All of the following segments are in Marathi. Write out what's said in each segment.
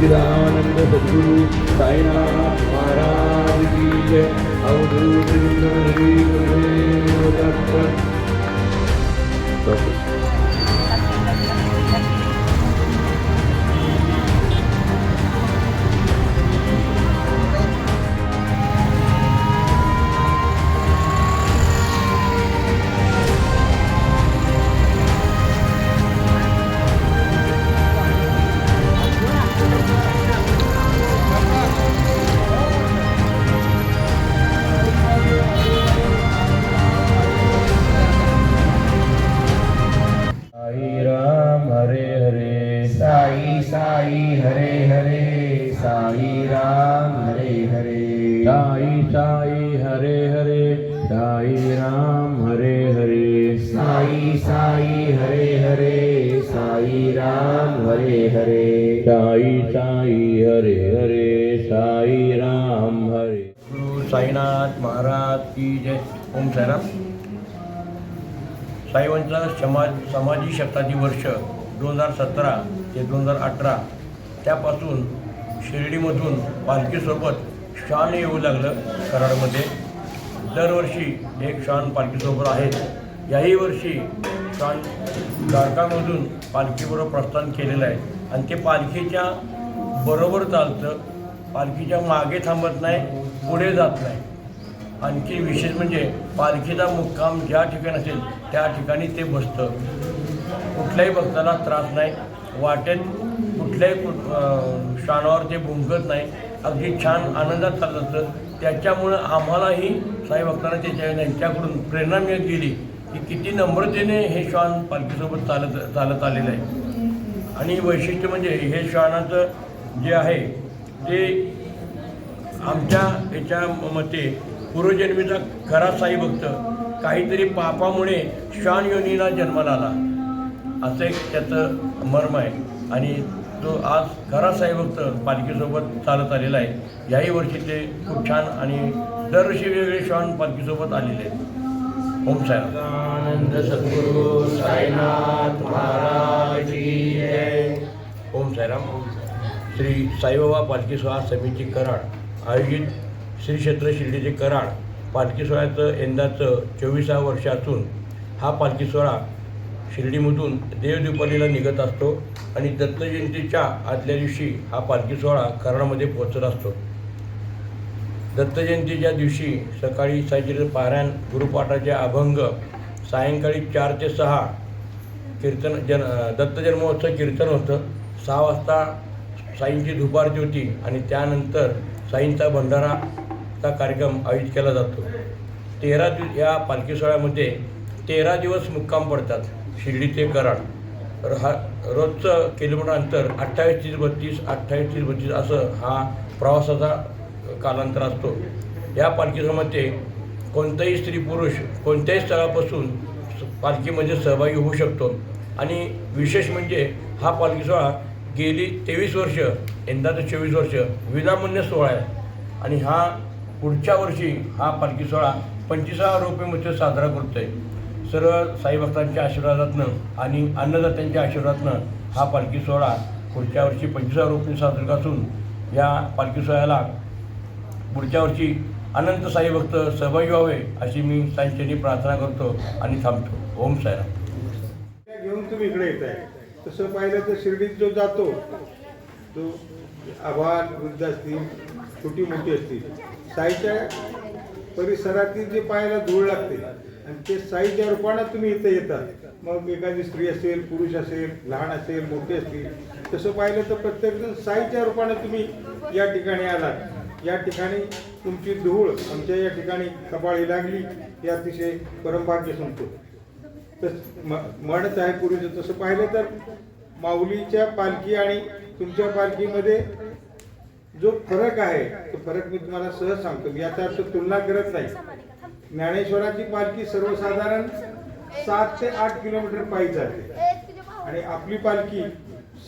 सच्चिदानंद सद्गुरु साईनाथ महाराज की जय. अवधूत गिरधरी गुरुदेव दत्त. साई हरे हरे साई राम हरे हरे। साई साई हरे हरे साई राम हरे हरे। साई साई हरे हरे साई राम हरे। गुरु साईनाथ महाराज की जय। ओम साईराम। साईबांचा समाज समाजी शताब्दी वर्ष दोन हजार सतरा ते दोन हजार अठरा त्यापासून शिर्डीमधून पालखीसोबत श्वान येऊ लागलं. कराडमध्ये दरवर्षी एक शान पालखीसोबत आहेत याही वर्षी शान द्वारकामधून पालखीबरोबर प्रस्थान केलेलं आहे. आणि ते पालखीच्या बरोबर चालतं. पालखीच्या मागे थांबत नाही पुढे जात नाही. आणखी विशेष म्हणजे पालखीचा मुक्काम ज्या ठिकाणी असेल त्या ठिकाणी ते बसतं. कुठल्याही भक्ताला त्रास नाही. वाटेत कुठल्याही कु- क्षणावर ते भुंकत नाही. अगदी छान आनंदात चालत असतं त्याच्यामुळं आम्हालाही साई भक्तांना त्याच्या त्यांच्याकडून प्रेरणा मिळत गेली की किती नम्रतेने हे श्वान पालखीसोबत चालत चालत आलेलं आहे. आणि वैशिष्ट्य म्हणजे हे श्वानाचं जे आहे ते आमच्या याच्या मते पूर्वजन्मीचा खरा साई भक्त काहीतरी पापामुळे श्वान योनीला जन्माला आला. असं एक त्याचं मर्म आहे. आणि तो आज भक्त पालखीसोबत चालत आलेला आहे याही वर्षी ते खूप छान आणि दरवर्षी वेगवेगळे श्वान पालखीसोबत आलेले आहेत. ओम साईराम. आनंद सद्गुरु साईनाथ महाराज ओम साईराम. श्री साईबाबा पालखी सोहळा समिती कराड आयोजित श्री क्षेत्र शिर्डीचे कराड पालखी सोहळ्याचं यंदाचं चोवीसावं वर्ष असून हा पालखी सोहळा शिर्डीमधून देवदुपालीला निघत असतो. आणि दत्त जयंतीच्या आदल्या दिवशी हा पालखी सोहळा कराडमध्ये पोहोचत असतो. दत्त जयंतीच्या दिवशी सकाळी साईचरित्र पारायण गुरुपाठाचे अभंग सायंकाळी चार ते सहा कीर्तन जन दत्त जन्मोत्सव कीर्तन होतं. सहा वाजता साईंची धुपारती होती आणि त्यानंतर साईंचा भंडाराचा कार्यक्रम आयोजित केला जातो. तेरा दिव या पालखी सोहळ्यामध्ये तेरा दिवस मुक्काम पडतात. शिर्डी ते कराड. हा रोजचं किलोमीटर अंतर अठ्ठावीस तीस बत्तीस अठ्ठावीस तीस बत्तीस असं हा प्रवासाचा कालांतर असतो. या पालखी कोणताही स्त्री पुरुष कोणत्याही स्थळापासून स- पालखीमध्ये सहभागी होऊ शकतो. आणि विशेष म्हणजे हा पालखी सोहळा गेली तेवीस वर्ष यंदाचं चोवीस वर्ष विनामूल्य सोहळा आहे. आणि हा पुढच्या वर्षी हा पालखी सोहळा पंचवीसाव्या रुपयेमध्ये साजरा करतो आहे सर्व साईभक्तांच्या आशीर्वादातनं आणि अन्नदात्यांच्या आशीर्वादातनं हा पालखी सोहळा पुढच्या वर्षी पंचवीसाव्या रोपणी साजरा असून या पालखी सोहळ्याला पुढच्या वर्षी अनंत साई भक्त सहभागी व्हावे अशी मी साईंच्यानी प्रार्थना करतो आणि थांबतो. ओम साईराम. घेऊन तुम्ही इकडे येत आहे. तसं पाहिलं तर शिर्डीत जो जातो तो आव्हान वृद्ध असतील छोटी मोठी असतील. साईच्या परिसरातील जे पायाला धूळ लागते आणि ते साईच्या रूपानं तुम्ही इथं येतात. मग एखादी स्त्री असेल पुरुष असेल लहान असेल मोठे असतील तसं पाहिलं तर प्रत्येकजण साईच्या रूपानं तुम्ही या ठिकाणी आलात. या ठिकाणी तुमची धूळ आमच्या या ठिकाणी कपाळी लागली हे अतिशय परमभाग्य सांगतो. तस म- म्हणत आहे पूर्वीचं तसं पाहिलं तर माऊलीच्या पालखी आणि तुमच्या पालखीमध्ये जो फरक आहे तो फरक मी तुम्हाला सहज सांगतो. मी याचा अर्थ तुलना करत नाही. ज्ञानेश्वराची पालखी सर्वसाधारण सात ते आठ किलोमीटर पायी जाते. आणि आपली पालखी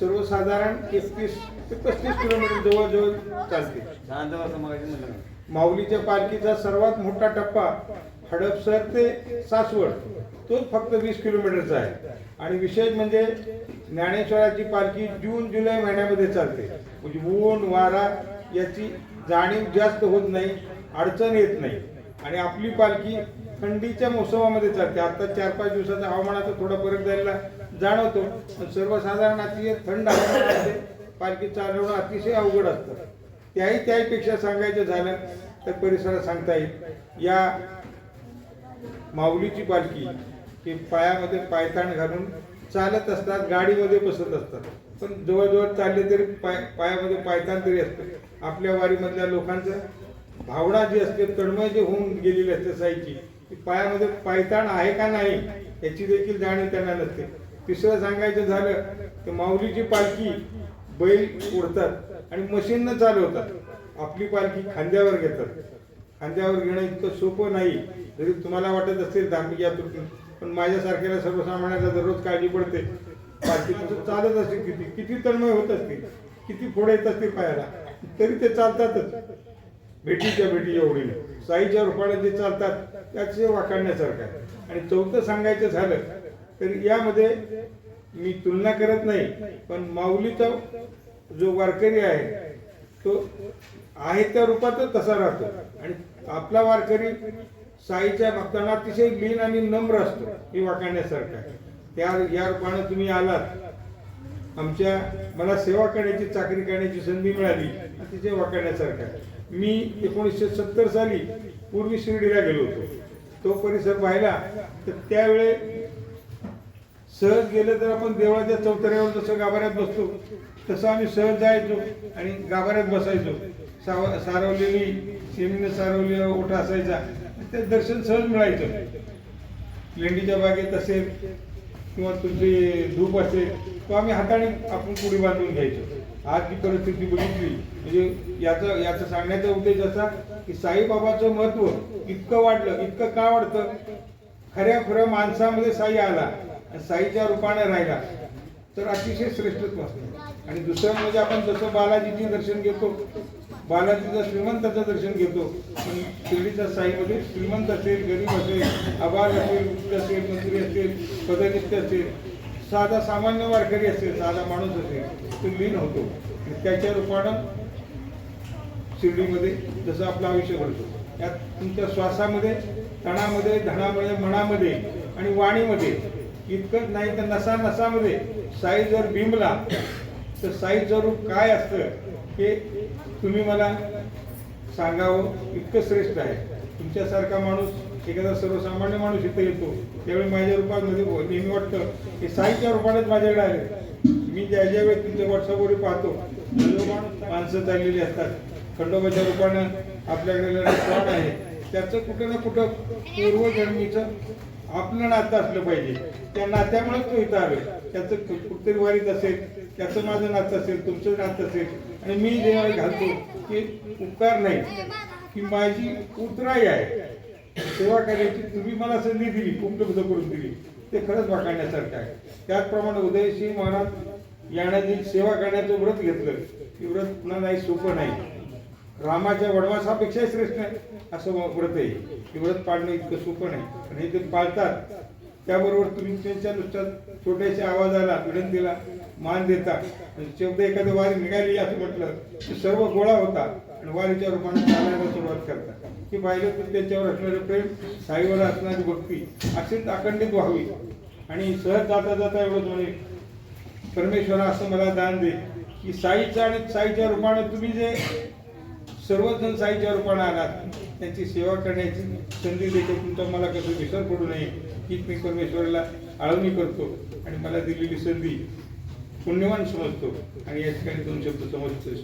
सर्वसाधारण एकतीस ते पस्तीस किलोमीटर जवळजवळ चालते. माऊलीच्या पालखीचा सर्वात मोठा टप्पा हडपसर ते सासवड तोच फक्त वीस किलोमीटरचा आहे. आणि विशेष म्हणजे ज्ञानेश्वराची पालखी जून जुलै महिन्यामध्ये चालते. म्हणजे ऊन वारा याची जाणीव जास्त होत नाही अडचण येत नाही. आणि आपली पालखी थंडीच्या मोसमामध्ये चालते. आता चार पाच दिवसाचा हवामानाचा थोडा फरक झालेला जाणवतो. पण सर्वसाधारण अतिशय थंड हवामानामध्ये पालखी चालवणं अतिशय अवघड असतं. त्याही त्याहीपेक्षा सांगायचं झालं तर परिसरात सांगता येईल. या माऊलीची पालखी की पायामध्ये पायताण घालून चालत असतात गाडीमध्ये बसत असतात. पण जवळजवळ चालले तरी पाय पायामध्ये पायताण तरी असतं. आपल्या वारीमधल्या लोकांचं भावना जी असते तन्मय जे होऊन गेलेली असते साईची ती पायामध्ये पायताण आहे का नाही याची देखील जाणीव त्यांना नसते. तिसरं सांगायचं झालं तर माऊलीची पालखी बैल उडतात आणि मशीननं चालवतात. आपली पालखी खांद्यावर घेतात. खांद्यावर घेणं इतकं सोपं नाही. जरी तुम्हाला वाटत असेल धार्मिक यातून पण माझ्यासारख्याला सर्वसामान्याला दररोज काळजी पडते. पालखी तसं चालत असते किती किती तन्मय होत असते किती फोडे येत असते पायाला तरी ते चालतातच. भेटीच्या भेटी एवढी साईच्या रूपाने जे चालतात त्याचे वाकडण्यासारखं आहे. आणि चौथं सांगायचं झालं तर यामध्ये मी तुलना करत नाही पण माऊलीचा जो वारकरी आहे तो आहे त्या रूपातच तसा राहतो. आणि आपला वारकरी साईच्या भक्तांना अतिशय लीन आणि नम्र असतो हे वाकडण्यासारखं आहे. त्या या रूपानं तुम्ही आलात. आमच्या मला सेवा करण्याची चाकरी करण्याची संधी मिळाली अतिशय वाकडण्यासारखं आहे. मी एकोणीसशे सत्तर साली पूर्वी शिर्डीला गेलो होतो. तो परिसर पाहिला तर त्यावेळे सहज गेलं तर आपण देवळाच्या चौथऱ्यावर जसं गाभाऱ्यात बसतो तसं आम्ही सहज जायचो आणि गाभाऱ्यात बसायचो. साव सारवलेली शेमीनं सारवलेला ओठा असायचा ते दर्शन सहज मिळायचं. लेंडीच्या बागेत असेल किंवा तुमचे धूप असेल तो आम्ही हाताने आपण पुढे बांधून घ्यायचो. आज जी परिस्थिती बघितली म्हणजे याचा याचा सांगण्याचा उद्देश असा की साईबाबाचं महत्त्व इतकं वाढलं इतकं का वाढतं? खऱ्या खऱ्या माणसामध्ये साई आला आणि साईच्या रूपाने राहिला. तर अतिशय श्रेष्ठत्व असतं. आणि दुसरं म्हणजे आपण जसं बालाजीचे दर्शन घेतो बालाजीचं श्रीमंताचं दर्शन घेतो पण शिर्डीच्या साईमध्ये श्रीमंत असेल गरीब असेल आभार असेल असेल मंत्री असेल पदनिष्ठ असेल साधा सामान्य वारकरी असेल साधा माणूस असेल तो लीन होतो त्याच्या रूपानं शिर्डीमध्ये जसं आपलं आयुष्य घडतो. यात तुमच्या श्वासामध्ये तणामध्ये धणामध्ये मनामध्ये आणि वाणीमध्ये इतकंच नाही तर नसा नसामध्ये साई जर बिंबला तर साईचं रूप काय असतं हे तुम्ही मला सांगावं इतकं श्रेष्ठ आहे. तुमच्यासारखा माणूस एखादा सर्वसामान्य माणूस इथं येतो त्यावेळी माझ्या रूपात मध्ये नेहमी वाटतं की साईच्या रूपानेच माझ्याकडे आले. मी ज्या ज्या वेळी तुमच्या व्हॉट्सअपवर पाहतो माणसं चाललेली असतात. खंडोबाच्या रूपानं आपल्याकडे प्राण आहे. त्याचं कुठं ना कुठं पूर्वजन्मीचं आपलं नातं असलं पाहिजे. त्या नात्यामुळेच तो इथं आलो त्याचं कुठतरी वारीत असेल त्याचं माझं नातं असेल तुमचं नातं असेल आणि मी जेव्हा घालतो की उपकार नाही. की माझी उतराई आहे. सेवा करण्याची तुम्ही मला संधी दिली उपलब्ध करून दिली. ते खरंच वाकाळण्यासारखं आहे. त्याचप्रमाणे उदयसिंह महाराज यानं सेवा करण्याचं व्रत घेतलं. ते व्रत पुन्हा नाही सोपं नाही. रामाच्या वडवासापेक्षा श्रेष्ठ आहे असं व्रत आहे. हे व्रत पाळणं इतकं सोपं नाही. आणि हे ते पाळतात. त्याबरोबर तुम्ही त्यांच्या नुसत्या छोट्याशा आवाजाला विनंतीला मान देता. आणि शब्द एखादं वारी निघाली असं म्हटलं की सर्व गोळा होता आणि वारीच्या रूपाने चालायला सुरुवात करता की पाहिलं तर त्यांच्यावर असणारं प्रेम साईवर असणारी भक्ती अशीच अखंडित व्हावी. आणि सहज जाता जाता एवढंच म्हणे परमेश्वरा असं मला दान दे. की साईचं आणि साईच्या रूपाने तुम्ही जे सर्वजण साईच्या रूपाने आलात. त्यांची सेवा करण्याची संधी देतो. तुमचा मला कसं विसर पडू नये. हीच मी परमेश्वराला आळवणी करतो आणि मला दिलेली संधी पुण्यवान समजतो. आणि या ठिकाणी दोन शब्द समजतो